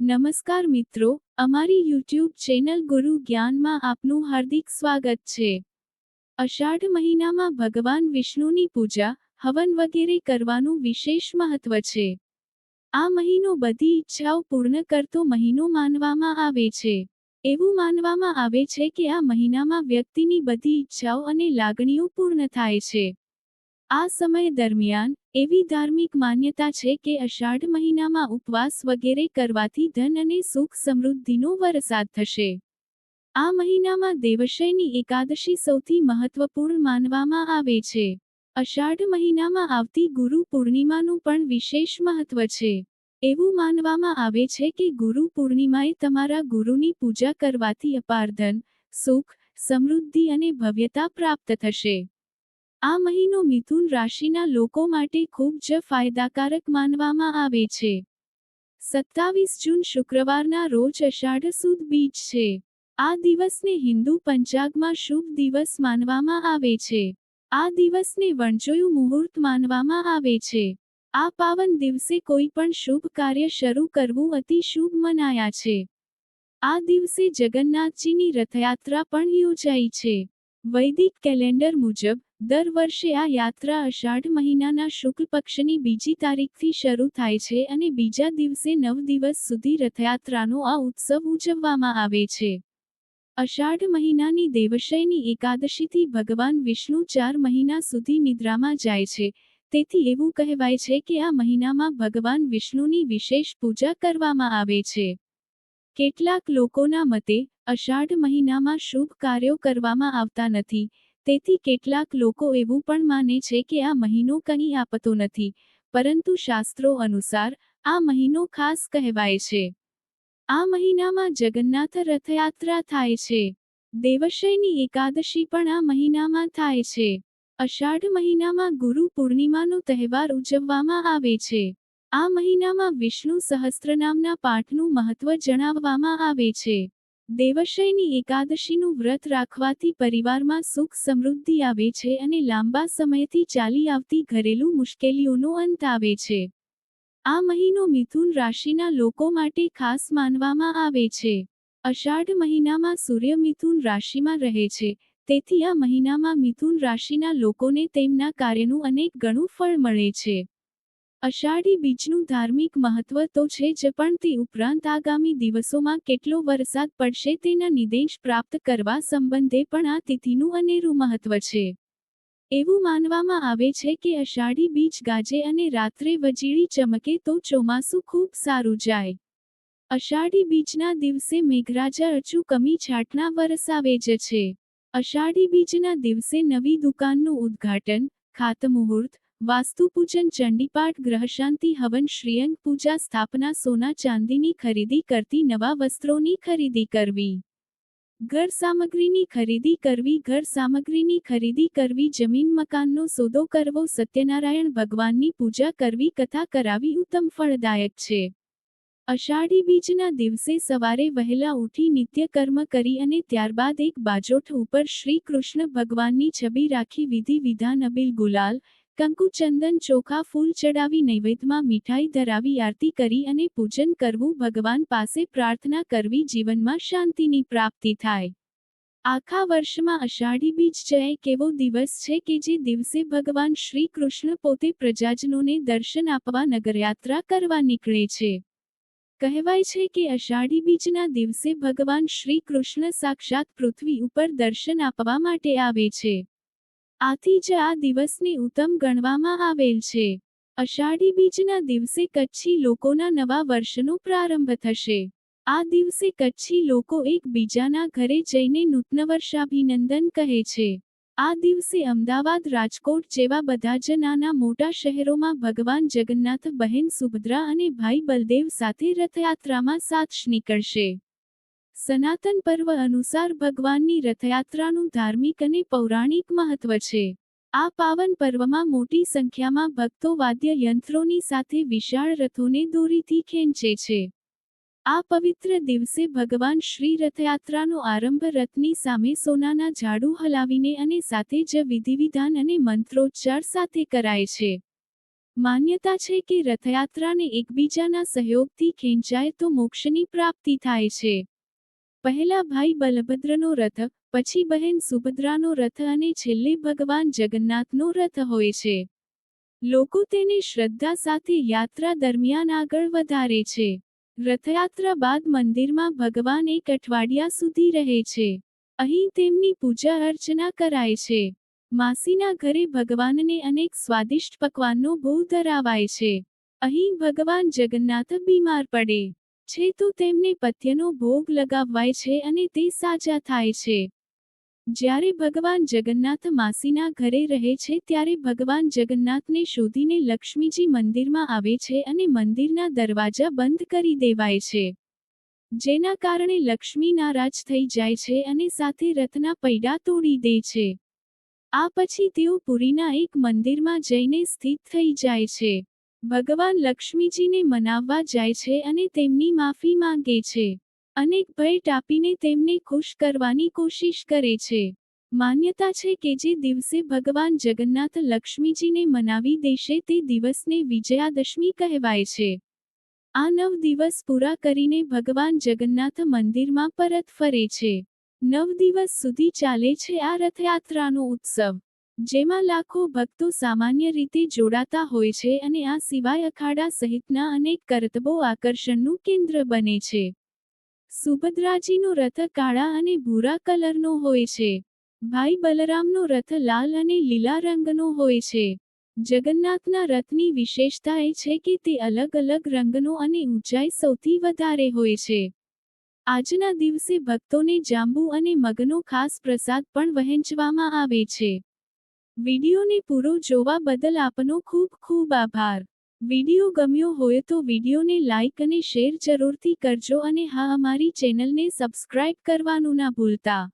નમસ્કાર મિત્રો, અમારી યુટ્યુબ ચેનલ ગુરુ જ્ઞાનમાં આપનું હાર્દિક સ્વાગત છે. અષાઢ મહિનામાં ભગવાન વિષ્ણુની પૂજા, હવન વગેરે કરવાનું વિશેષ મહત્વ છે. આ મહિનો બધી ઈચ્છાઓ પૂર્ણ કરતો મહિનો માનવામાં આવે છે. એવું માનવામાં આવે છે કે આ મહિનામાં વ્યક્તિની બધી ઈચ્છાઓ અને લાગણીઓ પૂર્ણ થાય છે. આ સમય દરમિયાન એવી ધાર્મિક માન્યતા છે કે અષાઢ મહિનામાં ઉપવાસ વગેરે કરવાથી ધન અને સુખ સમૃદ્ધિનો વરસાદ થશે. આ મહિનામાં દેવશયની એકાદશી સૌથી મહત્વપૂર્ણ માનવામાં આવે છે. અષાઢ મહિનામાં આવતી ગુરુ પૂર્ણિમાનું પણ વિશેષ મહત્વ છે. એવું માનવામાં આવે છે કે ગુરુ પૂર્ણિમાએ તમારા ગુરુની પૂજા કરવાથી અપાર ધન, સુખ, સમૃદ્ધિ અને ભવ્યતા પ્રાપ્ત થશે. આ મહિનો મિથુન રાશિના લોકો માટે ખૂબ જ ફાયદાકારક માનવામાં આવે છે. સત્તાવીસ જૂન શુક્રવારના રોજ અષાઢ સુદ બીજ છે. આ દિવસને હિન્દુ પંચાગમાં શુભ દિવસ માનવામાં આવે છે. આ દિવસને વણજોયું મુહૂર્ત માનવામાં આવે છે. આ પાવન દિવસે કોઈ પણ શુભ કાર્ય શરૂ કરવું અતિ શુભ મનાયા છે. આ દિવસે જગન્નાથજીની રથયાત્રા પણ યોજાઈ છે. વૈદિક કેલેન્ડર મુજબ દર વર્ષે આ યાત્રા અષાઢ મહિનાના શુક્લ પક્ષની બીજી તારીખથી શરૂ થાય છે અને બીજા દિવસે નવ દિવસ સુધી રથયાત્રાનો આ ઉત્સવ ઉજવવામાં આવે છે. અષાઢ મહિનાની દેવશયની એકાદશીથી ભગવાન વિષ્ણુ ચાર મહિના સુધી નિદ્રામાં જાય છે. તેથી એવું કહેવાય છે કે આ મહિનામાં ભગવાન વિષ્ણુની વિશેષ પૂજા કરવામાં આવે છે. કેટલાક લોકોના મતે, અષાઢ મહિનામાં શુભ કાર્યો કરવામાં આવતા નથી. તેથી કેટલાક લોકો એવું પણ માને છે કે આ મહિનો કંઈ આપતો નથી, પરંતુ શાસ્ત્રો અનુસાર આ મહિનો ખાસ કહેવાય છે. આ મહિનામાં જગન્નાથ રથયાત્રા થાય છે. દેવશયની એકાદશી પણ આ મહિનામાં થાય છે. અષાઢ મહિનામાં ગુરુ પૂર્ણિમાનો તહેવાર ઉજવવામાં આવે છે. આ મહિનામાં વિષ્ણુ સહસ્ત્રનામના પાઠનું મહત્વ જણાવવામાં આવે છે. દેવશયની એકાદશીનું વ્રત રાખવાથી પરિવારમાં સુખ સમૃદ્ધિ આવે છે અને લાંબા સમયથી ચાલી આવતી ઘરેલું મુશ્કેલીઓનો અંત આવે છે. આ મહિનો મિથુન રાશિના લોકો માટે ખાસ માનવામાં આવે છે. અષાઢ મહિનામાં સૂર્ય મિથુન રાશિમાં રહે છે, તેથી આ મહિનામાં મિથુન રાશિના લોકોને તેમના કાર્યનું અનેક ગણું ફળ મળે છે. અષાઢી બીજનું ધાર્મિક મહત્વ તો છે જ, પણ તે ઉપરાંત આગામી દિવસોમાં કેટલો વરસાદ પડશે તેના નિર્દેશ પ્રાપ્ત કરવા સંબંધે પણ આ તિથિનું અનેરું મહત્વ છે. એવું માનવામાં આવે છે કે અષાઢી બીજ ગાજે અને રાત્રે વજીળી ચમકે તો ચોમાસું ખૂબ સારું જાય. અષાઢી બીજના દિવસે મેઘરાજા અચૂ કમી છાટના વરસાવે જ છે. અષાઢી બીજના દિવસે નવી દુકાનનું ઉદ્ઘાટન, ખાતમુહૂર્ત વાસ્તુપૂજન ચંડીપાઠ ગ્રહશાંતિ હવન શ્રીયંગ પૂજા સ્થાપના સોના ચાંદીની ખરીદી કરતી નવા વસ્ત્રોની ખરીદી કરવી. ઘર સામગ્રીની ખરીદી કરવી, ઘર સામગ્રીની ખરીદી કરવી, જમીન મકાનનો સોદો કરવો, સત્યનારાયણ ભગવાનની પૂજા કરવી, કથા કરાવી ઉત્તમ ફળદાયક છે. અષાઢી બીજના દિવસે સવારે વહેલા ઉઠી નિત્ય કર્મ કરી અને ત્યારબાદ એક બાજોઠ ઉપર શ્રી કૃષ્ણ ભગવાનની છબી રાખી વિધિ વિધાન અબિલ ગુલાલ કંકુ ચંદન ચોખા ફૂલ ચડાવી નૈવેદ્યમાં મીઠાઈ ધરાવી આરતી કરી અને પૂજન કરવું ભગવાન પાસે પ્રાર્થના કરવી જીવનમાં શાંતિની પ્રાપ્તિ થાય. આખા વર્ષમાં અષાઢી બીજ જય કેવો દિવસ છે કે જે દિવસે ભગવાન શ્રી કૃષ્ણ પોતે પ્રજાજનોને દર્શન આપવા નગરયાત્રા કરવા નીકળે છે. કહેવાય છે કે અષાઢી બીજના દિવસે ભગવાન શ્રી કૃષ્ણ સાક્ષાત પૃથ્વી ઉપર દર્શન આપવા માટે આવે છે. આથી જ આ દિવસને ઉત્તમ ગણવામાં આવેલ છે. અષાઢી બીજના દિવસે કચ્છી લોકોના નવા વર્ષનો પ્રારંભ થશે. આ દિવસે કચ્છી લોકો એકબીજાના ઘરે જઈને નૂતનવર્ષાભિનંદન કહે છે. આ દિવસે અમદાવાદ, રાજકોટ જેવા બધા જ નાના મોટા શહેરોમાં ભગવાન જગન્નાથ બહેન સુભદ્રા અને ભાઈ બલદેવ સાથે રથયાત્રામાં સાથ નીકળશે. સનાતન પર્વ અનુસાર ભગવાનની રથયાત્રાનું ધાર્મિક અને પૌરાણિક મહત્વ છે. આ પાવન પર્વમાં મોટી સંખ્યામાં ભક્તો વાદ્ય યંત્રોની સાથે વિશાળ રથોને દોરીથી ખેંચે છે. આ પવિત્ર દિવસે ભગવાન શ્રી રથયાત્રાનો આરંભ રથની સામે સોનાના ઝાડુ હલાવીને અને સાથે જ વિધિવિધાન અને મંત્રોચ્ચાર સાથે કરાય છે. માન્યતા છે કે રથયાત્રાને એકબીજાના સહયોગથી ખેંચાય તો મોક્ષની પ્રાપ્તિ થાય છે. પહેલા ભાઈ બલભદ્રનો રથ, પછી બહેન સુભદ્રાનો રથ અને છેલ્લે ભગવાન જગન્નાથનો રથ હોય છે. લોકો તેને શ્રદ્ધા સાથે યાત્રા દરમિયાન આગળ વધારે છે. રથયાત્રા બાદ મંદિરમાં ભગવાન એક અઠવાડિયા સુધી રહે છે. અહીં તેમની પૂજા અર્ચના કરાય છે. માસીના ઘરે ભગવાનને અનેક સ્વાદિષ્ટ પકવાનનો ભોગ ધરાવાય છે. અહીં ભગવાન જગન્નાથ બીમાર પડે. છે તો તેમને પથ્યનો ભોગ લગાવવાય છે અને તે સાજા થાય છે. જ્યારે ભગવાન જગન્નાથ માસીના ઘરે રહે છે ત્યારે ભગવાન જગન્નાથને શોધીને લક્ષ્મીજી મંદિરમાં આવે છે અને મંદિરના દરવાજા બંધ કરી દેવાય છે. જેના કારણે લક્ષ્મી નારાજ થઈ જાય છે અને સાથે રથના પૈડા તોડી દે છે. આ પછી તેઓ પુરીના એક મંદિરમાં જઈને સ્થિત થઈ જાય છે. ભગવાન લક્ષ્મીજીને મનાવવા જાય છે અને તેમની માફી માંગે છે. અનેક ભય ટાપીને તેમને ખુશ કરવાની કોશિશ કરે છે. માન્યતા છે કે જે દિવસે ભગવાન જગન્નાથ લક્ષ્મીજીને મનાવી દેશે તે દિવસને વિજયાદશમી કહેવાય છે. આ નવ દિવસ પૂરા કરીને ભગવાન જગન્નાથ મંદિરમાં પરત ફરે છે. નવ દિવસ સુધી ચાલે છે આ રથયાત્રાનો ઉત્સવ. જેમાં લાખો ભક્તો સામાન્ય રીતે જોડાતા હોય છે અને આ સિવાય અખાડા સહિતના અનેક કરતબો આકર્ષણનું કેન્દ્ર બને છે. સુભદ્રાજીનો રથ કાળા અને ભૂરા કલરનો હોય છે. ભાઈ બલરામનો રથ લાલ અને લીલા રંગનો હોય છે. જગન્નાથના રથની વિશેષતા એ છે કે તે અલગ અલગ રંગનો અને ઊંચાઈ સૌથી વધારે હોય છે. આજના દિવસે ભક્તોને જાંબુ અને મગનો ખાસ પ્રસાદ પણ વહેંચવામાં આવે છે. વિડીયોને પૂરો જોવા બદલ આપનો ખૂબ ખૂબ આભાર. વીડિયો ગમ્યો હોય તો વિડીયોને લાઇક અને શેર જરૂરથી કરજો અને હા, અમારી ચેનલને સબસ્ક્રાઇબ કરવાનું ના ભૂલતા.